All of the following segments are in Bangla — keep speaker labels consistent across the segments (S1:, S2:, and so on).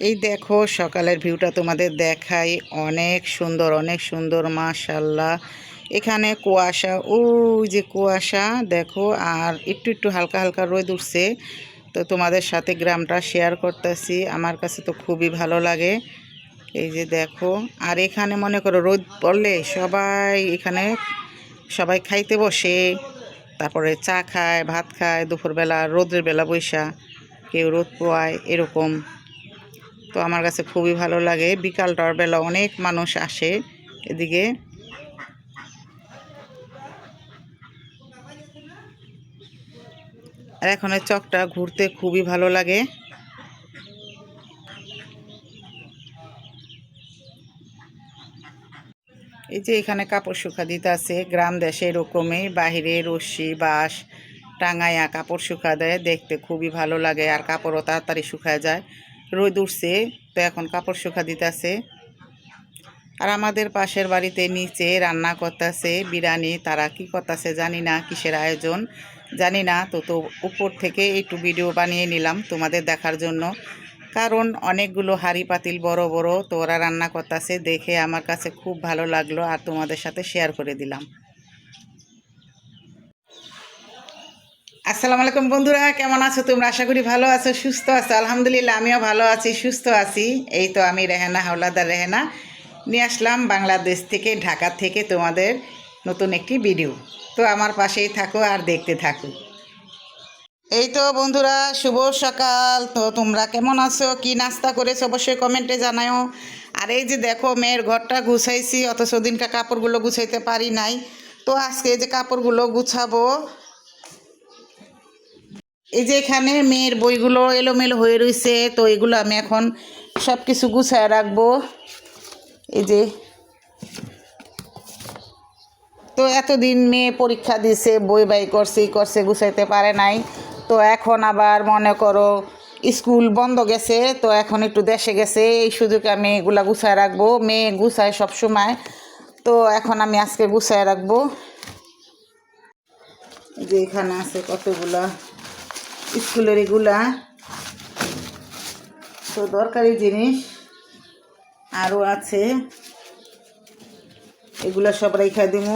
S1: এই দেখো, সকালের ভিউটা তোমাদের দেখাই। অনেক সুন্দর অনেক সুন্দর মাশাল্লাহ এখানে কুয়াশা, ওই যে কুয়াশা, দেখো, আর একটু একটু হালকা হালকা রোদ উঠছে। তো তোমাদের সাথে গ্রামটা শেয়ার করতেছি, আমার কাছে তো খুবই ভালো লাগে। এই যে দেখো, আর এখানে মনে করো রোদ পড়লে সবাই এখানে, সবাই খাইতে বসে। তারপরে চা খায়, ভাত খায়, দুপুরবেলা, রোদের বেলা বৈশা, কেউ রোদ পোয়ায়, এরকম। তো আমার কাছে খুবই ভালো লাগে। বিকালটার বেলা অনেক মানুষ আসে এদিকে। আর এখন এই চকটা ঘুরতে খুবই ভালো লাগে। এই যে এখানে কাপড় শুকা দিতে আছে, গ্রাম দেশে এরকমই বাহিরে রশ্মি, বাঁশ টাঙাইয়া কাপড় শুকা দেয়, দেখতে খুবই ভালো লাগে আর কাপড়ও তাড়াতাড়ি শুকায় যায়। রোদ উঠছে, তো এখন কাপড় শুকা দিতেছে। আর আমাদের পাশের বাড়িতে নিচে রান্না করতেছে বিরিয়ানি, তারা কি করতেছে জানি না, কিসের আয়োজন জানি না, তো তো উপর থেকে একটু ভিডিও বানিয়ে নিলাম তোমাদের দেখার জন্য। কারণ অনেকগুলো হাঁড়ি পাতিল বড় বড় তো ওরা রান্না করতেছে, দেখে আমার কাছে খুব ভালো লাগল আর তোমাদের সাথে শেয়ার করে দিলাম। আসসালামু আলাইকুম বন্ধুরা, কেমন আছো তোমরা? আশা করি ভালো আছো, সুস্থ আছো। আলহামদুলিল্লাহ, আমিও ভালো আছি, সুস্থ আছি। এই তো আমি রেহেনা, হাওলাদার রেহেনা। নিয়ে আসলাম বাংলাদেশ থেকে ঢাকা থেকে তোমাদের নতুন একটি ভিডিও। তো আমার পাশেই থাকো আর দেখতে থাকো। এই তো বন্ধুরা, শুভ সকাল। তো তোমরা কেমন আছো? কি নাস্তা করেছ? অবশ্যই কমেন্টে জানাও আর এই যে দেখো, মেয়ের ঘরটা গুছাইছি, অথচ দিনকা কাপড়গুলো গুছাইতে পারি নাই। তো আজকে যে কাপড়গুলো গুছাবো এই যে এখানে মেয়ের বইগুলো এলোমেলো হয়ে রয়েছে তো এগুলো আমি এখন সব কিছু গুছায় রাখব। এই যে, তো এতদিন মেয়ে পরীক্ষা দিছে, বই বাই করছে করছে, গুছাইতে পারে নাই। তো এখন আবার মনে করো স্কুল বন্ধ গেছে, তো এখন একটু দেশে গেছে, এই সুযোগে আমি এগুলা গুছায় রাখব। মেয়ে গুছায় সব সময়, তো এখন আমি আজকে গুছায় রাখব। যে এখানে আছে কতগুলা স্কুলের এগুলা। তো দরকারি জিনিস আরও আছে। এগুলা সব রেখা দিব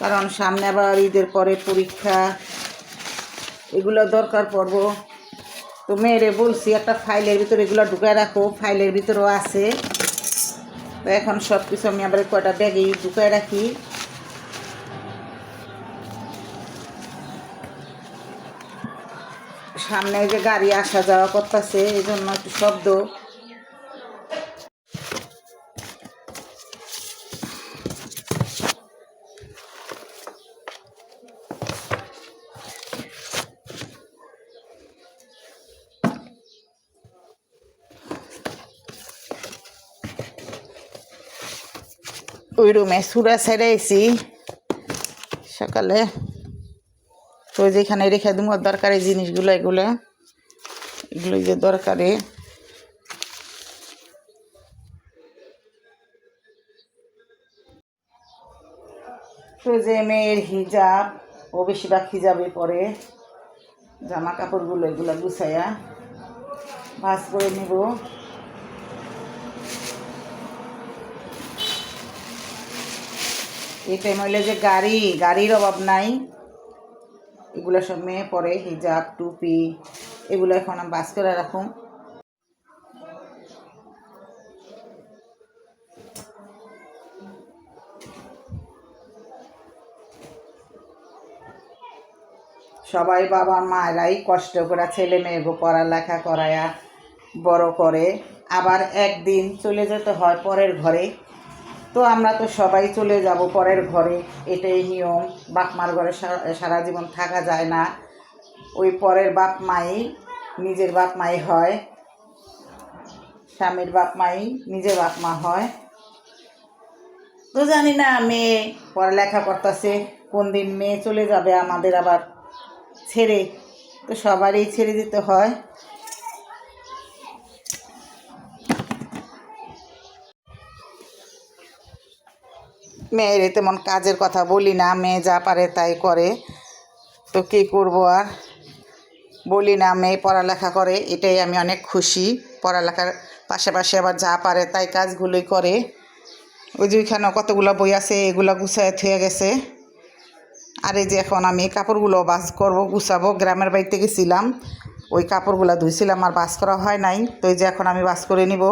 S1: কারণ সামনে আবার ঈদের পরে পরীক্ষা। এগুলো দরকার পড়ব। তো মেয়েরে বলছি, একটা ফাইলের ভিতরে এগুলো ঢুকায় রাখো, ফাইলের ভিতরেও আছে। তো এখন সব কিছু আমি আবার কয়টা ব্যাগেই ঢুকায় রাখি। সামনে যে গাড়ি আসা যাওয়া করতেছে, এই জন্য একটু শব্দ। ওই রুমে সুরা ছেড়েছি সকালে তো যেখানে রেখে দিব দরকারি জিনিসগুলো, এগুলো। এগুলো যে দরকারি। যে মেয়ের হিজাব, ও বেশিরভাগ হিজাবে পরে জামা কাপড়গুলো এগুলো গুছাইয়া ভাজ করে নিব। এই টাইম হইলে যে গাড়ি, গাড়ির অভাব নাই। এগুলো সব মেয়ে পরে, হিজাব, টুপি, এগুলো এখন আমি বাস করে রাখুন। সবাই বাবা মায়েরাই কষ্ট করে ছেলে মেয়েগো পড়ালেখা করায়া বড় করে। আবার একদিন চলে যেতে হয় পরের ঘরে। তো আমরা তো সবাই চলে যাব পরের ঘরে, এটাই নিয়ম। বাপ মার ঘরে সারা- সারা জীবন থাকা যায় না। ওই পরের বাপ মাই, নিজের বাপ মাই হয়। স্বামীর বাপ মাই, নিজের বাপ মা হয়। তো জানি না, মেয়ে পড়ালেখা করতেছে, কোন দিন মেয়ে চলে যাবে আমাদের আবার ছেড়ে। তো সবারই ছেড়ে দিতে হয়। মেয়ের তেমন কাজের কথা বলি না, মেয়ে যা পারে তাই করে। তো কী করব আর? বলি না, মেয়ে পড়ালেখা করে, এটাই আমি অনেক খুশি। পড়ালেখার পাশাপাশি আবার যা পারে তাই কাজগুলোই করে। ওই যে ওইখানে কতগুলো বই আছে, এগুলো গুছায় থুয়ে গেছে। আর এই যে এখন আমি কাপড়গুলো বাস করব, গুছাবো। গ্রামের বাড়িতে গেছিলাম, ওই কাপড়গুলো ধুইছিলাম, আর বাস করা হয় নাই। তো এই যে এখন আমি বাস করে নিব।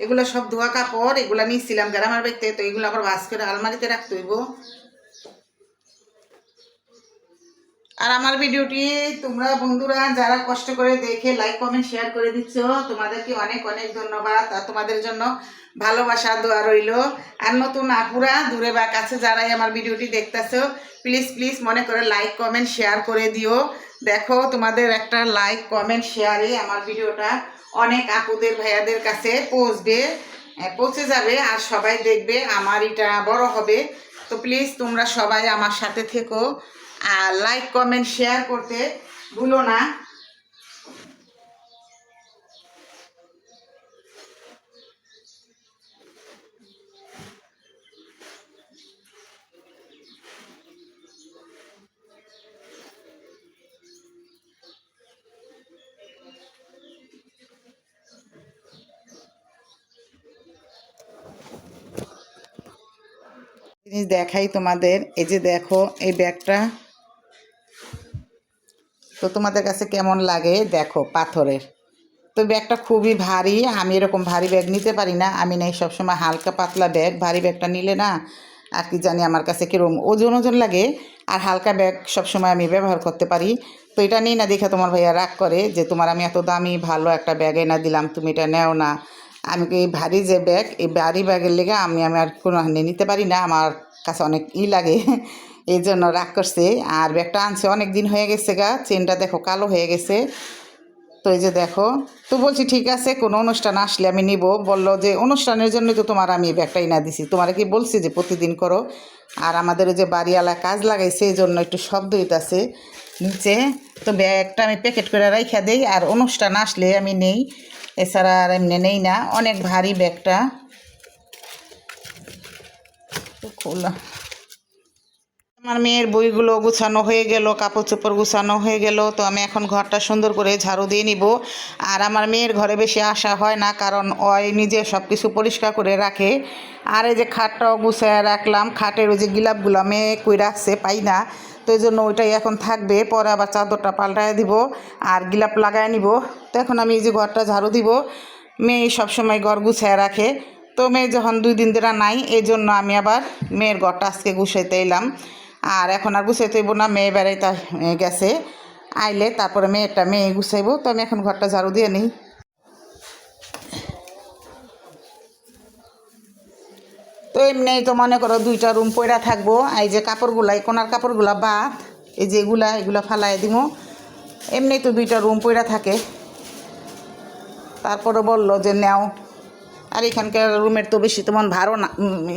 S1: এগুলো সব ধোয়া কাপড়, এগুলো নিয়েছিলাম গ্রামের বাড়িতে, তো এগুলো আবার বাস করে আলমারিতে রাখতে হইব। আর আমার ভিডিওটি তোমরা বন্ধুরা যারা কষ্ট করে দেখে লাইক কমেন্ট শেয়ার করে দিচ্ছ, তোমাদেরকে অনেক অনেক ধন্যবাদ আর তোমাদের জন্য ভালোবাসা, দোয়া রইল। আর নতুন আপুরা দূরে বা কাছে যারাই আমার ভিডিওটি দেখতেছো প্লিজ প্লিজ মনে করে লাইক কমেন্ট শেয়ার করে দিও। দেখো তোমাদের একটা লাইক কমেন্ট শেয়ারে আমার ভিডিওটা অনেক আপুদের ভাইয়াদের কাছে পৌঁছবে পৌঁছে যাবে আর সবাই দেখবে আমার এটা বড় হবে। তো প্লিজ তোমরা সবাই আমার সাথে থেকো আর লাইক কমেন্ট শেয়ার করতে ভুলো না। জিনিস দেখাই তোমাদের, এই যে দেখো, এই ব্যাগটা। তো তোমাদের কাছে কেমন লাগে? দেখো, পাথরের। তো ব্যাগটা খুবই ভারী, আমি এরকম ভারী ব্যাগ নিতে পারি না। আমি নেই সবসময় হালকা পাতলা ব্যাগ, ভারী ব্যাগটা নিলে না আর কি জানি আমার কাছে কীরকম ওজন ওজন লাগে। আর হালকা ব্যাগ সবসময় আমি ব্যবহার করতে পারি। তো এটা নিই না দেখে তোমার ভাইয়া রাগ করে যে, তোমার আমি এত দামি ভালো একটা ব্যাগ এনে দিলাম, তুমি এটা নেও না। আমি কি এই ভারী যে ব্যাগ এই ভারী ব্যাগের লেগে আমি আমি আর কোনো হানে নিতে পারি না। আমার কাছে অনেক ই লাগে, এই জন্য রাগ করছে। আর ব্যাগটা আনছে অনেক দিন হয়ে গেছে গা, চেনটা দেখো কালো হয়ে গেছে। তো এই যে দেখো, তো বলছি ঠিক আছে, কোনো অনুষ্ঠান আসলে আমি নিব। বলল যে, অনুষ্ঠানের জন্য তো তোমার আমি ব্যাগটা না দিছি। তোমার কি বলছি যে, প্রতিদিন করো। আর আমাদের ওই যে বাড়িওয়ালা কাজ লাগাইছে এই জন্য একটু শব্দ হইতাছে নিচে। তো ব্যাগটা আমি প্যাকেট করে রাইখা দেই, আর অনুষ্ঠান আসলে আমি নেই। এছাড়া আর এমনি নেই না, অনেক ভারী ব্যাগটা। খোলা আমার মেয়ের বইগুলো গুছানো হয়ে গেল, কাপড় চোপড় গুছানো হয়ে গেল, তো আমি এখন ঘরটা সুন্দর করে ঝাড়ু দিয়ে নিব। আর আমার মেয়ের ঘরে বেশি আসা হয় না, কারণ ওই নিজে সব কিছু পরিষ্কার করে রাখে। আর এই যে খাটটাও গুছায় রাখলাম, খাটের ওই যে গিলাপগুলো মেয়ে কই রাখছে পাই না। তো এই জন্য ওইটাই এখন থাকবে। পরে আবার চাদরটা পাল্টায় দিব আর গিলাপ লাগায় নিব। তো এখন আমি এই যে ঘরটা ঝাড়ু দিব। মেয়ে সবসময় ঘর গুছায় রাখে। তো মেয়ে যখন দুই দিন ধরে নাই, এই জন্য আমি আবার মেয়ের ঘরটা আজকে গুছাইতে এলাম। আর এখন আর গুছাইতে না, মেয়ে বেড়াইতে গেছে। আইলে তারপরে মেয়েটা মেয়ে গুছাইবো। তো আমি এখন ঘরটা ঝাড়ু দিয়ে নিই। তো এমনি তো মনে করো দুইটা রুম পয়রা থাকব। এই যে কাপড়গুলা, এই কোনার কাপড়গুলা বাদ এই যে এগুলা এগুলা ফালাই দিব এমনি তো দুইটা রুম পয়রা থাকে। তারপরে বলল যে নেও। আর এখানকার রুমের তো বেশি তেমন ভাড়া না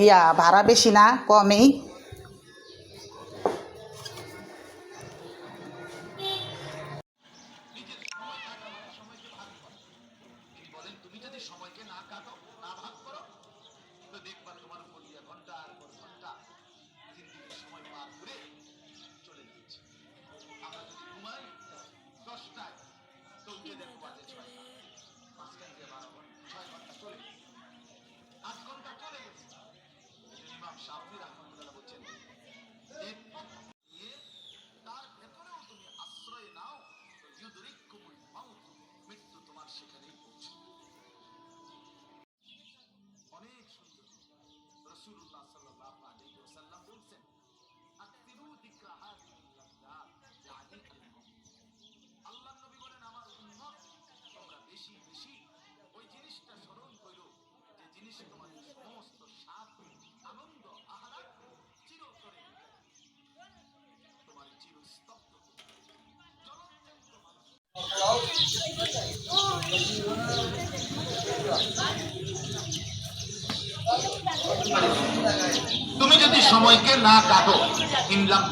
S1: ইয়া, ভাড়া বেশি না, কমেই।
S2: সামনে রাখতে তুমি যদি সময়কে না কাটো ইনলাম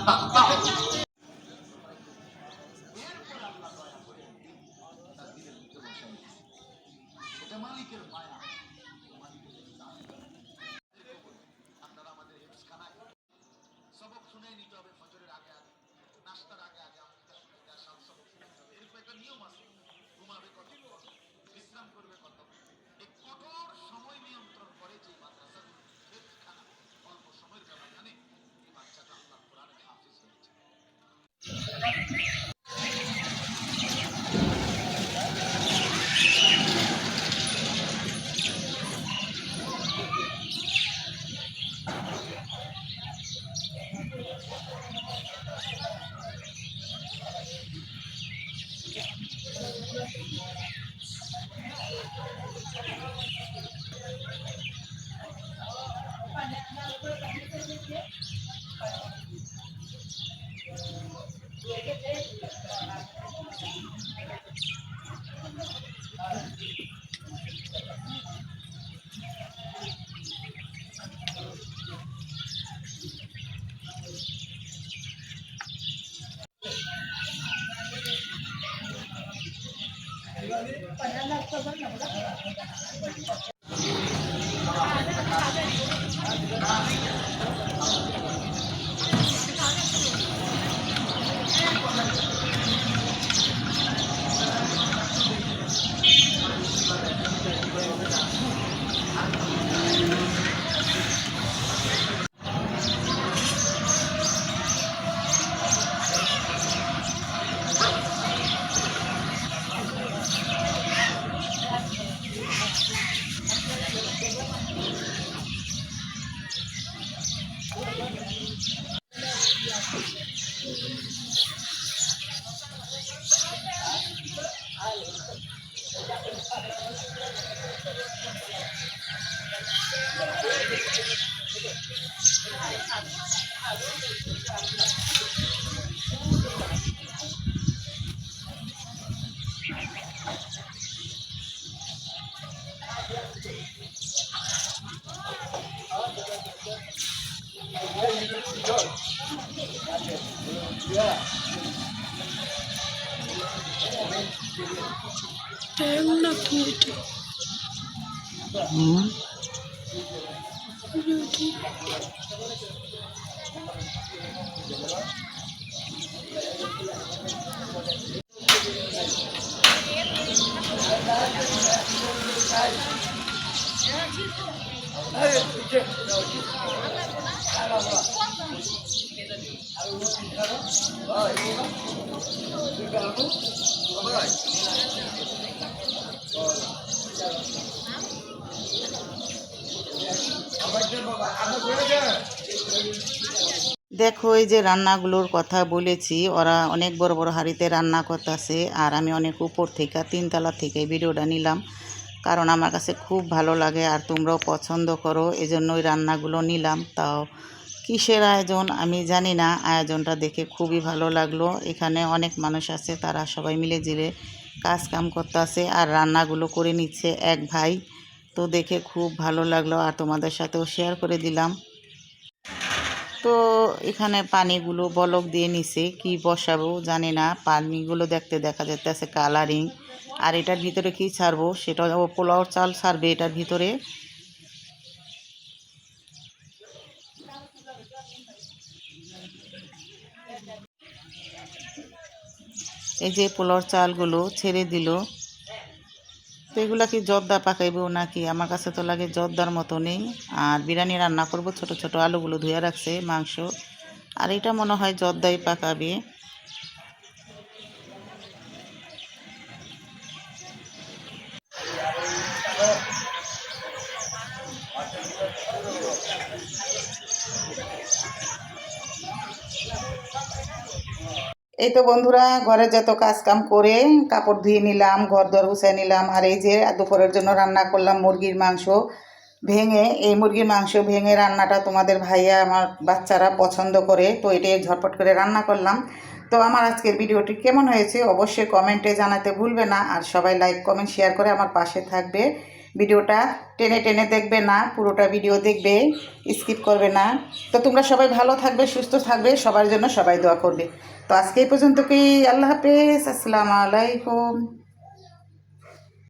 S3: টাইম
S1: দেখো, এই যে রান্নাগুলোর কথা বলেছি, ওরা অনেক বড় বড় হাঁড়িতে রান্না করতেছে, আর আমি অনেক উপর থেকে, তিনতলা থেকে ভিডিওটা নিলাম, কারণ আমার কাছে খুব ভালো লাগে আর তোমরাও পছন্দ করো এই জন্য ওই রান্নাগুলো নিলাম। তাও কিসের আয়োজন আমি জানি না, আয়োজনটা দেখে খুবই ভালো লাগল। এখানে অনেক মানুষ আছে, তারা সবাই মিলে জিলে কাজ কাম করতেছে, আর রান্নাগুলো করে নিচ্ছে এক ভাই, তো দেখে খুব ভালো লাগল, আর তোমাদের সাথেও শেয়ার করে দিলাম। তো এখানে পানিগুলো বলক দিয়ে নিছে, কি বসাবো জানি না। পানিগুলো দেখতে দেখা যাচ্ছে কালারিং আর এটার ভিতরে কি ছাড়বো? সেটা পোলাও চাল ছাড়বে এটার ভিতরে। এই যে পোলাওর চালগুলো ছেড়ে দিল। তো এগুলা কি জর্দা পাকাইবো নাকি? আমার কাছে তো লাগে জর্দার মতো নেই। আর বিরিয়ানি রান্না করব, ছোট ছোট আলুগুলো ধুয়ে রাখছে, মাংস। আর এটা মনে হয় জর্দাই পাকাবে। এই তো বন্ধুরা, ঘরে যত কাজ কাম করে কাপড় ধুয়ে নিলাম ঘর দর গুছিয়ে নিলাম, আর এই যে দুপুরের জন্য রান্না করলাম মুরগির মাংস ভেঙে। এই মুরগির মাংস ভেঙে রান্নাটা তোমাদের ভাইয়া, আমার বাচ্চারা পছন্দ করে, তো এটাই ঝটপট করে রান্না করলাম। তো আমার আজকের ভিডিওটি কেমন হয়েছে অবশ্যই কমেন্টে জানাতে ভুলবে না, আর সবাই লাইক, কমেন্ট, শেয়ার করে আমার পাশে থাকবে। ভিডিওটা টেনে টেনে দেখবে না, পুরোটা ভিডিও দেখবে, স্কিপ করবে না। তো তোমরা সবাই ভালো থাকবে, সুস্থ থাকবে, সবার জন্য সবাই দোয়া করবে। তো আজকে এই পর্যন্ত কি আল্লাহ হাফেজ আসসালামু আলাইকুম